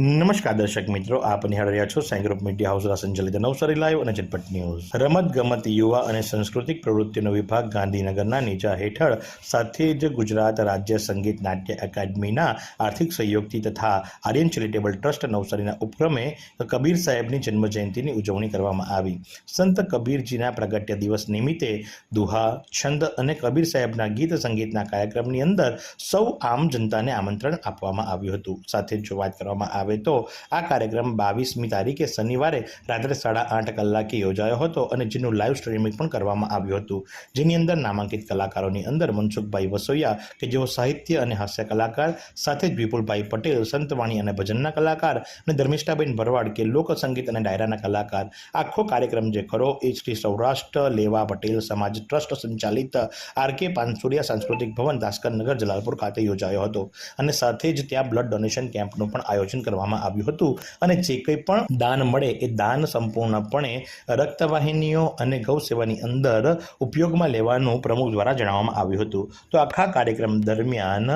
નમસ્કાર દર્શક મિત્રો, આપ નિહાળી રહ્યા છો સાઈ મીડિયા હાઉસ સંચાલિત નવસારી લાઈવ અને ઝટપટ ન્યૂઝ રમત ગમત યુવા અને સાંસ્કૃતિક પ્રવૃત્તિનો વિભાગ ગાંધીનગરના નીચા હેઠળ સાથે જ ગુજરાત રાજ્ય સંગીત નાટ્ય એકેડમીના આર્થિક સહયોગથી તથા આર્યન ચેરિટેબલ ટ્રસ્ટ નવસારીના ઉપક્રમે કબીર સાહેબની જન્મજયંતિની ઉજવણી કરવામાં આવી. સંત કબીરજીના પ્રગટ્ય દિવસ નિમિત્તે દુહા, છંદ અને કબીર સાહેબના ગીત સંગીતના કાર્યક્રમની અંદર સૌ આમ જનતાને આમંત્રણ આપવામાં આવ્યું હતું. સાથે જો વાત કરવામાં આવે તો આ કાર્યક્રમ બાવીસમી તારીખે શનિવારે રાત્રે સાડા આઠ કલાકે યોજાયો હતો અને જેનું લાઈવ સ્ટ્રીમિંગ પણ કરવામાં આવ્યું હતું. જેની અંદર નામાંકિત કલાકારોની અંદર મનસુખભાઈ વસોયા કે જેઓ સાહિત્ય અને હાસ્ય કલાકાર, સાથે જ વિપુલભાઈ પટેલ, સંતવાણી અને ભજનના કલાકાર અને ધર્મિષ્ઠાબેન ભરવાડ કે લોકસંગીત અને ડાયરાના કલાકાર. આખો કાર્યક્રમ જે ખરો એ શ્રી સૌરાષ્ટ્ર લેવા પટેલ સમાજ ટ્રસ્ટ સંચાલિત આર કે પાનસુરિયા સાંસ્કૃતિક ભવન દાસકરનગર જલાલપુર ખાતે યોજાયો હતો. અને સાથે જ ત્યાં બ્લડ ડોનેશન કેમ્પનું પણ આયોજન કરવામાં આવ્યું હતું. અને જે કંઈ પણ દાન મળે એ દાન સંપૂર્ણપણે રક્તવાહિનીઓ અને ગૌ સેવાની અંદર ઉપયોગમાં લેવાનું પ્રમુખ દ્વારા જણાવવામાં આવ્યું હતું. તો આખા કાર્યક્રમ દરમિયાન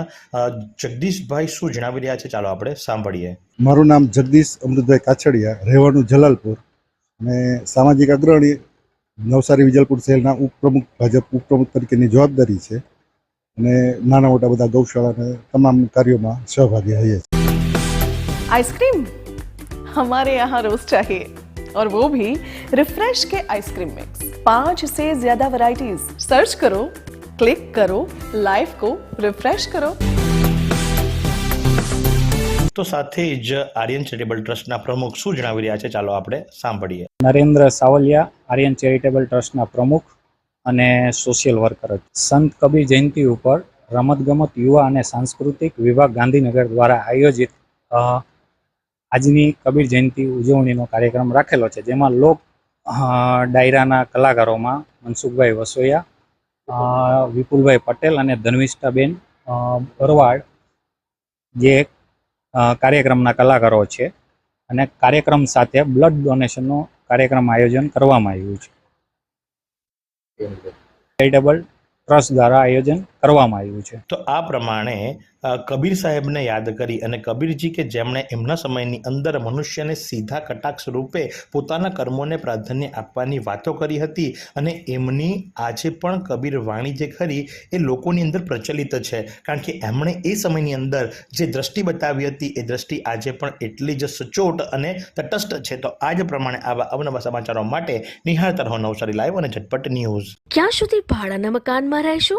જગદીશભાઈ શું જણાવી રહ્યા છે? ચાલો આપણે સાંભળીએ. મારું નામ જગદીશ અમૃતભાઈ કાછડિયા, રહેવાનું જલાલપુર. અને સામાજિક અગ્રણી નવસારી વિજલપુર શહેરના ઉપપ્રમુખ, ભાજપ ઉપપ્રમુખ તરીકેની જવાબદારી છે. અને નાના મોટા બધા ગૌશાળાના તમામ કાર્યોમાં સહભાગી થઈએ છીએ. आइसक्रीम हमारे यहाँ रोज चाहिए और वो भी रिफ्रेश के आइसक्रीम मिक्स पांच से ज्यादा वैरायटीज सर्च करो क्लिक करो लाइफ को रिफ्रेश करो તો સાથે જ આર્યન ચેરિટેબલ ટ્રસ્ટના પ્રમુખ શું જણાવી રહ્યા છે ચાલો આપણે સાંભળીએ નરેન્દ્ર સાવલિયા આર્યન ચેરિટેબલ ટ્રસ્ટના પ્રમુખ અને સોશિયલ વર્કર જ. સંત કબીર જયંતિ ઉપર રમતગમત યુવા અને સાંસ્કૃતિક વિભાગ ગાંધીનગર દ્વારા આયોજિત અ, આજની કબીર જયંતિ ઉજવણીનો કાર્યક્રમ રાખેલો છે જેમાં લોક ડાયરાના કલાકારોમાં મનસુખભાઈ વસોયા વિપુલભાઈ પટેલ અને ધર્મિષ્ઠાબેન ભરવાડ જે કાર્યક્રમના કલાકારો છે. અને કાર્યક્રમ સાથે બ્લડ ડોનેશનનો કાર્યક્રમ આયોજન કરવામાં આવ્યું છે. ચેરિટેબલ ટ્રસ્ટ દ્વારા આયોજન કરવામાં આવ્યું છે. તો આ પ્રમાણે કબીર સાહેબને યાદ કરી અને કબીરજી કે જેમણે એમના સમયની અંદર મનુષ્યને સીધા કટાક્ષ રૂપે પોતાના કર્મોને પ્રાધાન્ય આપવાની વાતો કરી હતી અને એમની આજે પણ કબીર વાણી જે ખરી એ લોકોની અંદર પ્રચલિત છે. કારણ કે એમણે એ સમયની અંદર જે દ્રષ્ટિ બતાવી હતી એ દ્રષ્ટિ આજે પણ એટલી જ સચોટ અને તટસ્થ છે. તો આજ પ્રમાણે આવા અવનવા સમાચારો માટે નિહાળતા રહો નવસારી લાઈવ અને ઝટપટ ન્યૂઝ. ક્યાં સુધી ભાડાના મકાનમાં રહેશો?